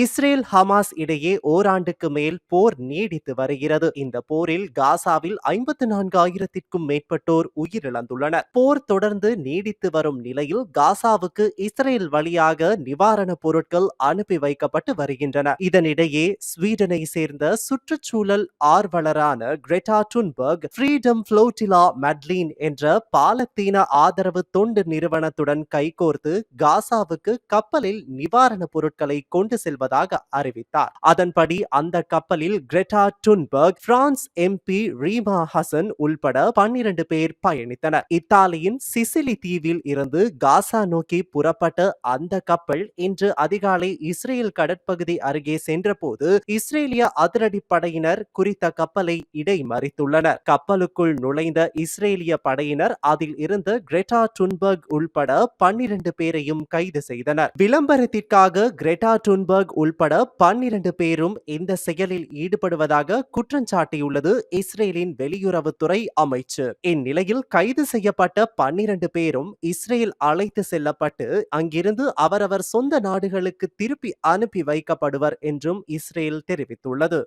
Israel Hamas இடையே ஓராண்டுக்கு மேல் போர் நீடித்து வருகிறது. இந்த போரில் காசாவில் ஐம்பத்து நான்கு ஆயிரத்திற்கும் மேற்பட்டோர் உயிரிழந்துள்ளனர். போர் தொடர்ந்து நீடித்து வரும் நிலையில் காசாவுக்கு இஸ்ரேல் வழியாக நிவாரணப் பொருட்கள் அனுப்பி வைக்கப்பட்டு வருகின்றன. இதனிடையே ஸ்வீடனை சேர்ந்த சுற்றுச்சூழல் ஆர்வலரான Greta Thunberg freedom flotilla Madleen என்ற பாலத்தீன ஆதரவு தொண்டு நிறுவனத்துடன் கைகோர்த்து காசாவுக்கு கப்பலில் நிவாரணப் பொருட்களை கொண்டு செல்வதாக அறிவித்தார். அதன்படி அந்த கப்பலில் Greta Thunberg France MP Rima Hassan உள்பட பன்னிரண்டு பேர் பயணித்தனர். இத்தாலியின் சிசிலி தீவில் இருந்து காசா நோக்கி புறப்பட்ட அந்த கப்பல் இன்று அதிகாலை இஸ்ரேல் கடற்பகுதி அருகே சென்றபோது இஸ்ரேலிய அதிரடி படையினர் குறித்த கப்பலை இடைமறித்துள்ளனர். கப்பலுக்குள் நுழைந்த இஸ்ரேலிய படையினர் அதில் இருந்து கிரெட்டா டுன்பர்க் உள்பட பன்னிரண்டு பேரையும் கைது செய்தனர். விளம்பரத்திற்காக கிரெட்டா டுன்பர்க் உள்பட பன்னிரண்டு பேரும் இந்த செயலில் ஈடுபடுவதாக குற்றஞ்சாட்டியுள்ளது இஸ்ரேலின் வெளியுறவுத்துறை அமைச்சு. இந்நிலையில் கைது செய்யப்பட்ட பன்னிரண்டு பேரும் இஸ்ரேல் அழைத்து செல்லப்பட்டு அங்கிருந்து அவரவர் சொந்த நாடுகளுக்கு திருப்பி அனுப்பி வைக்கப்படுவர் என்றும் இஸ்ரேல் தெரிவித்துள்ளது.